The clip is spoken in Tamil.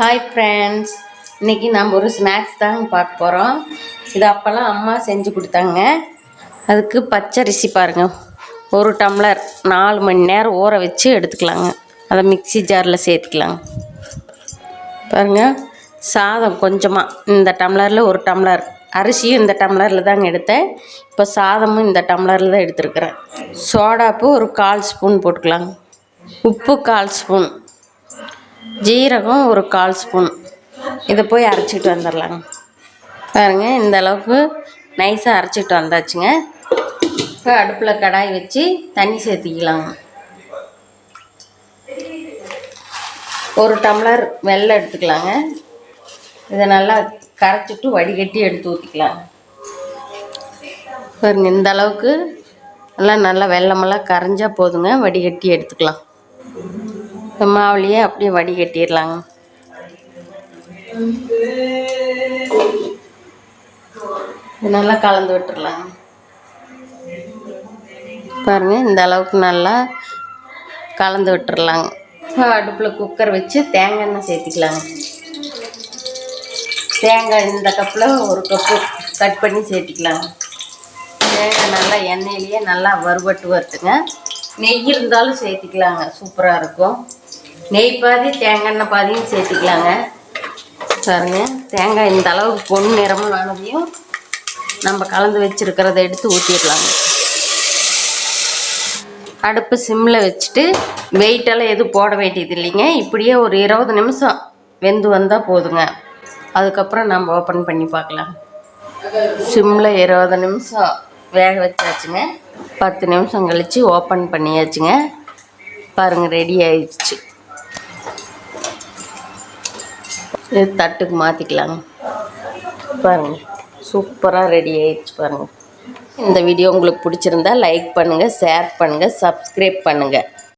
ஹாய் ஃப்ரெண்ட்ஸ் இன்னைக்கு நம்ம ஒரு ஸ்நாக்ஸ் தாங்க பார்க்க போகிறோம் இது அப்போல்லாம் அம்மா செஞ்சு கொடுத்தாங்க. அதுக்கு பச்சரிசி பாருங்கள் ஒரு டம்ளர் நாலு மணி நேரம் ஊற வச்சு எடுத்துக்கலாங்க. அதை மிக்ஸி ஜாரில் சேர்த்துக்கலாங்க. பாருங்கள் சாதம் கொஞ்சமாக இந்த டம்ளரில் ஒரு டம்ளர். அரிசியும் இந்த டம்ளரில் தாங்க எடுத்தேன். இப்போ சாதமும் இந்த டம்ளரில் தான் எடுத்துருக்குறேன். சோடாப்பு ஒரு கால் ஸ்பூன் போட்டுக்கலாங்க. உப்பு கால் ஸ்பூன். ஜீரகம் ஒரு கால் ஸ்பூன். இதை போய் அரைச்சிட்டு வந்துடலாங்க. பாருங்க இந்த அளவுக்கு நைஸாக அரைச்சிட்டு வந்தாச்சுங்க. இப்போ அடுப்பில் கடாய் வச்சு தண்ணி சேர்த்திக்கலாங்க ஒரு டம்ளர் வெள்ளை எடுத்துக்கலாங்க. இதை நல்லா கரைச்சிட்டு வடிகட்டி எடுத்து ஊற்றிக்கலாங்க பாருங்க இந்த அளவுக்கு எல்லாம் நல்லா வெள்ளமெல்லாம் கரைஞ்சால் போதுங்க. வடிகட்டி எடுத்துக்கலாம். இந்த மாவுலையே அப்படியே வடிகட்டிடலாங்க. இது நல்லா கலந்து விட்டுடலாங்க பாருங்க இந்த அளவுக்கு நல்லா கலந்து விட்டுடலாங்க அடுப்பில் குக்கர் வச்சு தேங்காய் எண்ணெய் சேர்த்திக்கலாங்க. தேங்காய் இந்த கப்பில் ஒரு கப்பு கட் பண்ணி சேர்த்திக்கலாங்க. தேங்காய் நல்லா எண்ணெயிலேயே நல்லா வறுபட்டு வருதுங்க நெய் இருந்தாலும் சேர்த்திக்கலாங்க. சூப்பராக இருக்கும். நெய் பாதி தேங்காய் எண்ணெய் பாதியும் சேர்த்திக்கலாங்க. பாருங்க தேங்காய் இந்த அளவுக்கு பொன் நிறமும் ஆனதையும் நம்ம கலந்து வச்சுருக்கிறத எடுத்து ஊற்றிடலாங்க அடுப்பு சிம்மில் வச்சுட்டு வெயிட்டெல்லாம் எதுவும் போட வேண்டியது இல்லைங்க. இப்படியே ஒரு இருபது நிமிஷம் வெந்து வந்தால் போதுங்க. அதுக்கப்புறம் நம்ம ஓப்பன் பண்ணி பார்க்கலாம். சிம்மில் இருபது நிமிஷம் வேக வச்சாச்சுங்க. பத்து நிமிஷம் கழித்து ஓப்பன் பண்ணியாச்சுங்க. பாருங்கள் ரெடி ஆயிடுச்சு. இது தட்டுக்கு மாற்றிக்கலாங்க பாருங்கள் சூப்பராக ரெடி ஆயிடுச்சு பாருங்கள் இந்த வீடியோ உங்களுக்கு பிடிச்சிருந்தா லைக் பண்ணுங்கள் ஷேர் பண்ணுங்கள் சப்ஸ்கிரைப் பண்ணுங்கள்